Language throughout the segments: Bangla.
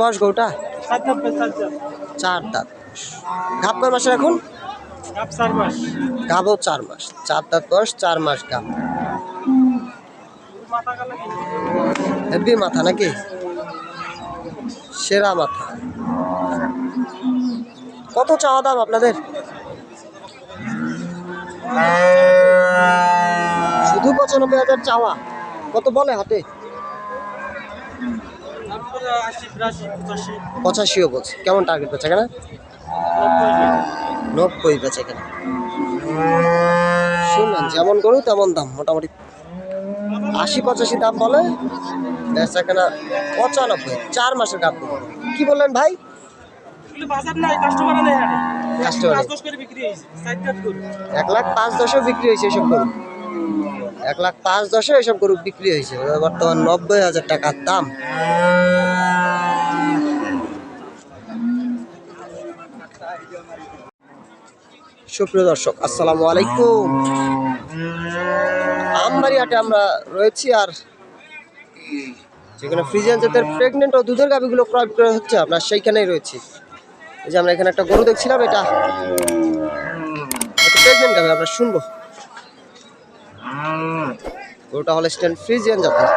বয়স গরুটা? সাত চার দাঁত গাব কয় মাসের এখন? কাপ চার মাস। গাবও চার মাস। চার দাঁত বয়স চার মাস গাব। হেভি মাথা নাকি? সেরা মাথা। কত চাওয়া দাম আপনাদের? শুধু পঁচানব্বই হাজার চাওয়া। কত বলে হাতে তারপরে আশি বিরাশি পঁচাশি পঁচাশিও বলছে। কেমন টার্গেট বেচা কেনা নব্বই বেচা কেনা শুনলেন যেমন গরু তেমন দাম মোটামুটি। আশি পঁচাশি দাম বলে বেচা কেনা পঁচানব্বই। চার মাসের গাপ কি বললেন ভাই? এক লাখ পাঁচ দশও বিক্রি হয়েছে এসব গরু। এক লাখ পাঁচ দশে এসব গরু বিক্রি হয়েছে। বর্তমান নব্বই হাজার টাকার দাম। সুপ্রিয় দর্শক, আসসালামু আলাইকুম। আমবাড়ি হাটে আমরা রয়েছি আর যেখানে ফ্রিজিয়ান জাতের প্রেগনেন্ট ও দুধের গাভিগুলো ক্রয় বিক্রয় হচ্ছে, আমরা সেইখানেই রয়েছি। এই যে আমরা এখানে একটা গরু দেখছিলাম, এটা প্রেগনেন্ট গাভি, আমরা শুনব। গরুটা হলে স্ট্যান্ড ফ্রিজিয়ান জাতের।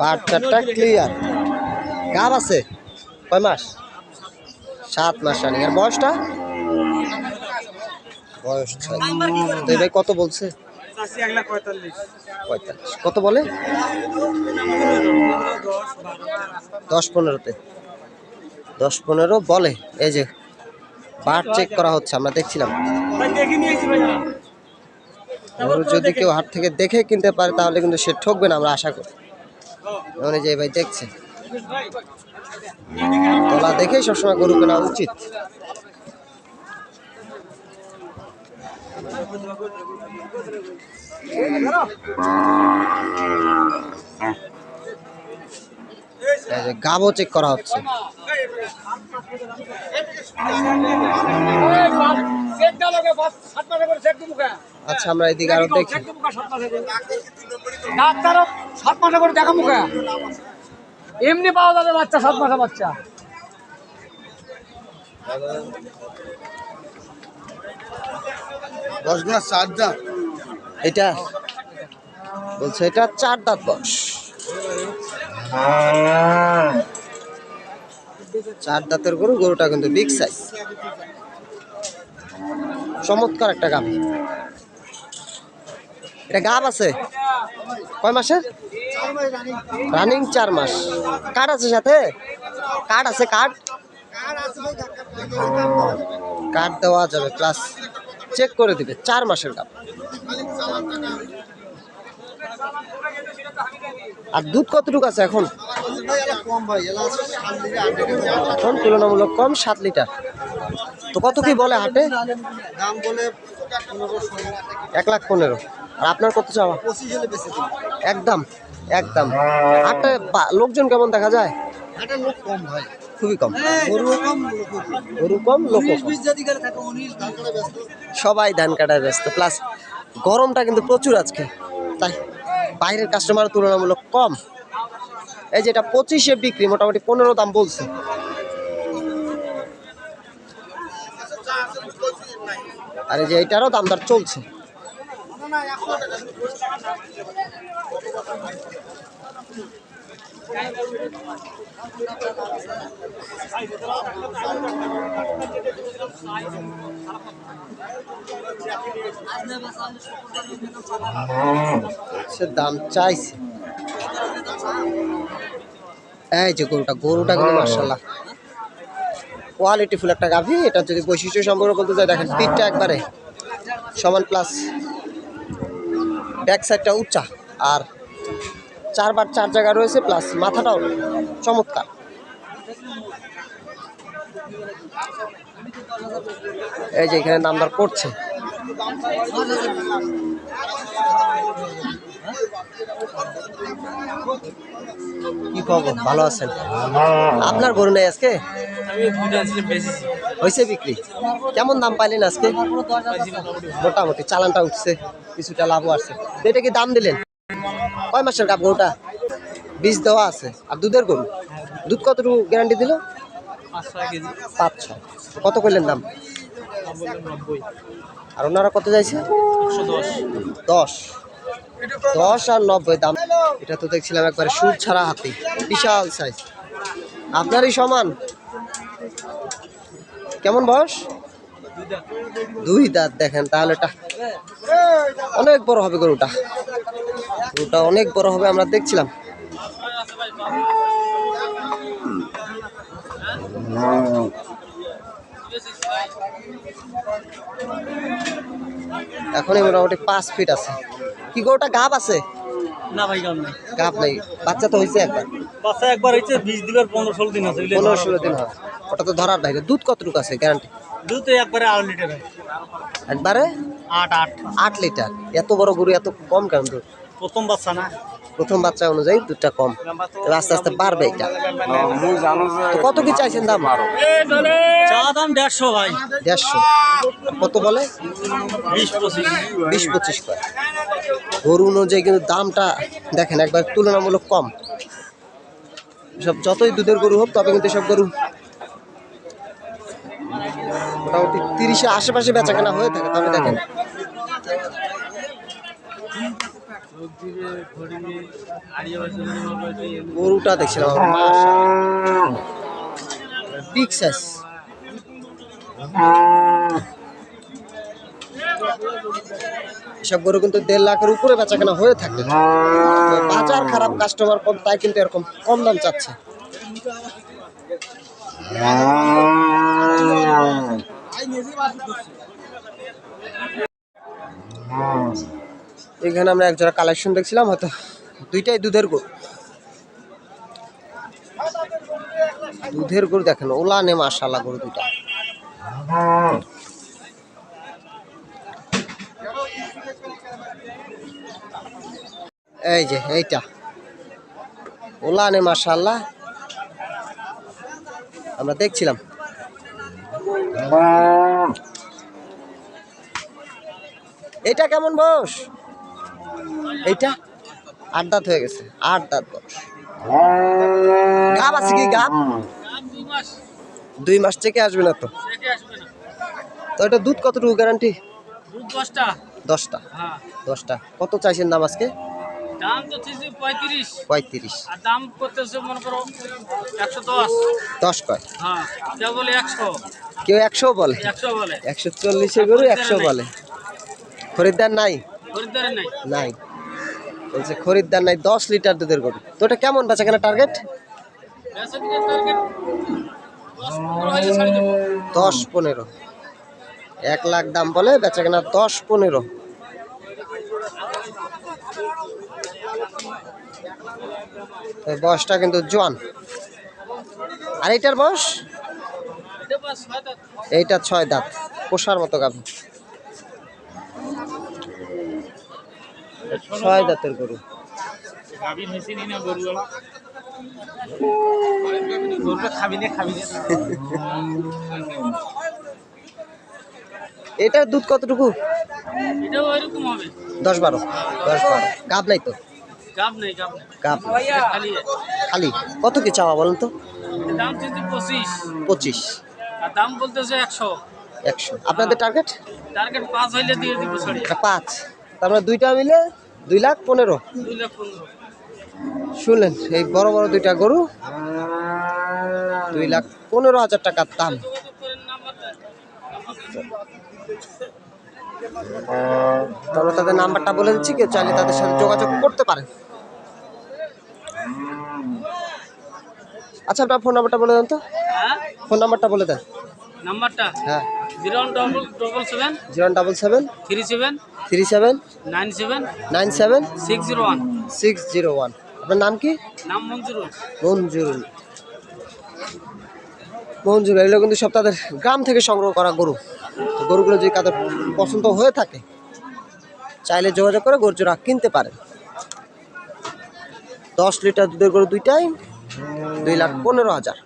বাচ্চাটা ক্লিয়ার গাব আছে? কয় মাস? সাত মাস রানিং। আর বয়সটা? বয়স ছয় ভাই কত বলছে? পঁয়তাল্লিশ। কত বলে? দশ পনেরোতে। দশ পনেরো বলে। এই যে বার চেক করা হচ্ছে আমরা দেখছিলাম। দেখে গরু যদি কেউ হাট থেকে দেখে কিনতে পারে তাহলে কিন্তু সে ঠকবে না আমরা আশা করি। মানে যে ভাই দেখছে। তোলা দেখেই সবসময় গরু কেনা উচিত। গাবো চেক করা হচ্ছে। আচ্ছা আমরা এদিকে আরও দেখি। ডাক্তারও সাত মাসে করে দেখা মুখে। এমনি পাওয়া যাবে বাচ্চা সাত মাসে বাচ্চা। দশ গ্লাস চার দাম এটা? বলছে এটা চার দাঁত বয়স। চার দাঁতের গরু, গরুটা কিন্তু বিগ সাইজ চমৎকার একটা গাব এটা গাব আছে? কয় মাসের? রানিং চার মাস। কার্ড আছে সাথে? কার্ড আছে, কার্ড? কার্ড দেওয়া যাবে প্লাস চেক করে দিবে, চার মাসের গাব আর দুধ কতটুকু আছে এখন? এখন তুলনামূলক কম, সাত লিটার। তো কত কি বলে হাটে? এক লাখ পনেরো। আর আপনার কত চাওয়া? একদম একদম। হাটে লোকজন কেমন দেখা যায়? খুবই কম। গরু কম, লোক সবাই ধান কাটায় ব্যস্ত। প্লাস গরমটা কিন্তু প্রচুর আজকে। তাই বাইরের কাস্টমার তুলনামূলক কম। এই যেটা পঁচিশে বিক্রি, মোটামুটি পনেরো দাম বলছে। আর এই যে এটারও দামদার চলছে। সে দাম চাইছে। এই যে গরুটা গরুটা কিন্তু মার্শাল্লাহ কোয়ালিটি ফুল একটা গাভি এটা যদি বৈশিষ্ট্য সম্পর্কে বলতে চাই, দেখেন, পিঠটা একবারে সমান প্লাস ব্যাক সাইডটা উঁচা আর চারবার চার জায়গা রয়েছে প্লাস মাথাটাও চমৎকার। এই যে এখানে নাম্বার করছে। কি খবর? ভালো আছেন? আপনার গরু নেই আজকে? হয়েছে বিক্রি? কেমন দাম পাইলেন আজকে? মোটামুটি, চালানটা উঠছে, কিছুটা লাভও আছে এটা কি দাম দিলেন? কয় মাসের গাব গরুটা বীজ দেওয়া আছে। আর দুধের গরু? দুধ কতটুকু গ্যারান্টি দিল? পাঁচ ছয় কত করলেন দাম? আর ওনারা কত চাইছে? দশ। দশ। আর নব্বই দাম। এটা তো দেখছিলাম একবারে সুর ছাড়া হাতি। বিশাল সাইজ আপনারই সমান। কেমন বয়স? দুই দাঁত। দেখেন তাহলে অনেক বড় হবে গরুটা। গরুটা অনেক বড় হবে আমরা দেখছিলাম। এখনই মোটামুটি পাঁচ ফিট আছে। কি গরুটা গাব আছে? না ভাই কাম নাই। গাব নেই। বাচ্চা তো হয়েছে একবার। বাচ্চা একবার হচ্ছে বিশ দিনের পনেরো ষোলো দিন আছে পনেরো ষোলো দিন হয় ওটা তো ধরার বাইরে দুধ কতটুকু আছে গ্যারান্টি দুধ একবারে আড়াই লিটার একবারে? আট আট। আট লিটার। এত বড় গরু এত কম কেন দুধ? প্রথম বাচ্চা না? প্রথম বাচ্চা অনুযায়ী দুধটা কম। আস্তে আস্তে বাড়বে এটা। কত কি চাইছেন দাম? চা দাম দেড়শো ভাই। দেড়শো। কত বলে? বিশ পঁচিশ। করে। গরু অনুযায়ী কিন্তু দামটা দেখেন একবার তুলনামূলক কম। সব যতই দুধের গরু হোক তবে কিন্তু সব গরু মোটামুটি তিরিশের আশেপাশে বেচা কেনা হয়ে থাকে। তবে দেখেন গরুটা দেখছিলাম। বিগ এসব গরু কিন্তু দেড় লাখের উপরে বেচা কেনা হয়ে থাকে। বাজার খারাপ কাস্টমার কম, তাই কিন্তু এরকম কম দাম চাচ্ছে। এখানে আমরা একজোড়া কালেকশন দেখছিলাম হয়তো দুইটাই দুধের গরু দুধের গরু দেখেন ওলা নে মাশাল্লাহ গরু দুইটা। এই যে এইটা। ওলা নে মাশাল্লাহ আমরা দেখছিলাম। এটা কেমন বস এইটা আট দাঁত হয়ে গেছে আট দাঁত বস গাব আছে কি গাব? দুই মাস থেকে আসবে না তো? তো এটা দুধ কতটুকু গ্যারান্টি দশটা। দশটা। দশটা কত চাইছেন দাম আজকে? দাম তো পঁয়ত্রিশ। পঁয়ত্রিশ। আর দাম করতেছে মনে করো একশো দশ। দশ কয়? হ্যাঁ কেউ বলে একশো। কেউ একশো বলে? একশো বলে। একশো চল্লিশে গরু একশো বলে। খরিদ্দার নাই? নাই? বলছে খরিদ্দার নাই দশ লিটার দুধের গরু। তো ওটা কেমন বেচা কেনা টার্গেট দশ পনেরো এক লাখ দাম বলে বেচা কেনা দশ পনেরো। বয়সটা কিন্তু জোয়ান। আর এইটার বয়স? এইটা ছয় দাঁত। পোষার মতো গাভী। ছয় দাঁতের গরু। এটার দুধ কতটুকু? দশ বারো দশ বারো। গাব নাই তো? গাব। খালি কত কি চাওয়া বলেন তো? দাম পঁচিশ। দাম বলতেছে একশো। একশো। আপনাদের টার্গেট টার্গেট পাঁচ হইলে দিয়ে দিব পাঁচ? তার মানে দুইটা মিলে দুই লাখ পনেরো। শুনলেন এই বড় বড় দুইটা গরু দুই লাখ পনেরো হাজার টাকার দাম। তাহলে তাদের নাম্বারটা বলে দিচ্ছি কেউ চাইলে তাদের সাথে যোগাযোগ করতে পারেন আচ্ছা আপনার ফোন নাম্বারটা বলে দেন তো। হ্যাঁ? ফোন নাম্বারটা বলে দেন। নাম্বারটা? হ্যাঁ। Zero one double double seven zero double seven three seven three seven nine seven nine seven six zero one six zero one আপনার নাম কি? নাম মঞ্জুরুল। মঞ্জুরুল। মঞ্জুর এগুলো কিন্তু সব তাদের গ্রাম থেকে সংগ্রহ করা গরু। তো গরুগুলো যদি কাদের পছন্দ হয়ে থাকে চাইলে যোগাযোগ করে গরু জোড়া কিনতে পারেন। দশ লিটার দুধের গরু দুইটাই দুই লাখ পনেরো হাজার।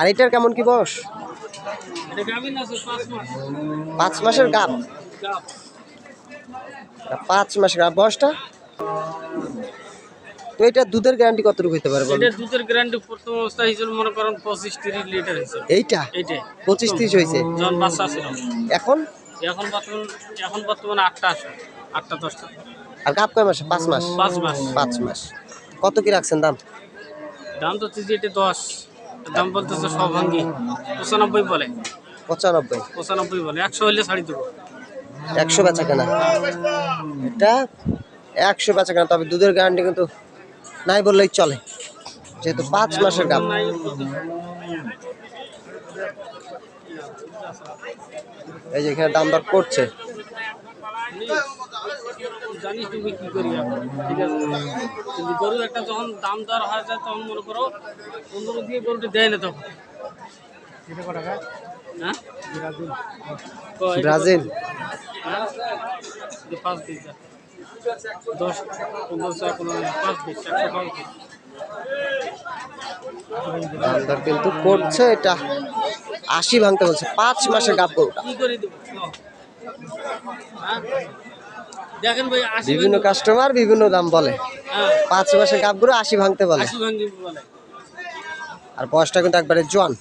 আর এটার কেমন কি বয়স? পাঁচ মাসের গাব পাঁচ মাসের গাব বয়সটা? তো এটা দুধের গ্যারান্টি কতটুকু হইতে পারে এটা দুধের গ্যারান্টি প্রথম অবস্থা হিসেবে মনে করেন পঁচিশ তিরিশ লিটার হিসেবে এইটা? এইটাই। পঁচিশ তিরিশ হয়েছে? যখন বাচ্চা ছিল। এখন? এখন বর্তমান এখন বর্তমানে আটটা আছে। আটটা দশটা। আর গাব কয় মাসে? পাঁচ মাস? পাঁচ মাস। পাঁচ মাস। কত কি রাখছেন দাম? দাম তো তিজি এটা দশ। দাম বলতেছে সব ভাঙ্গি পঁচানব্বই বলে। পঁচানব্বই। পঁচানব্বই বলে। একশো হলে ছাড়ি দেবো। একশো বেচা কেনা এটা একশো বেচা কেনা তবে দুধের গ্যারান্টি কিন্তু নাই বললেই চলে। যেহেতু পাঁচ মাসের নাই এই যে এখানে দাম দর করছে। জানিস তুমি কি করি ঠিক আছে? কিন্তু গরু একটা যখন দাম দর হয়ে যায় তখন মনে করো পনেরো দিয়ে গরুটা দেয় না তখন। হ্যাঁ? ব্রাজিল। হ্যাঁ? পাঁচ দশ পনেরো পনেরো পাঁচ পাঁচ কিন্তু করছে এটা। আশি ভাঙতে বলছে পাঁচ মাসের গাব গরুটা। কি করে দেবো? দেখেন ভাই বিভিন্ন কাস্টমার বিভিন্ন দাম বলে। হ্যাঁ। পাঁচ মাসের কাপগুলো আশি ভাঙতে বলে। আর বয়সটা কিন্তু একবারে জোয়ান।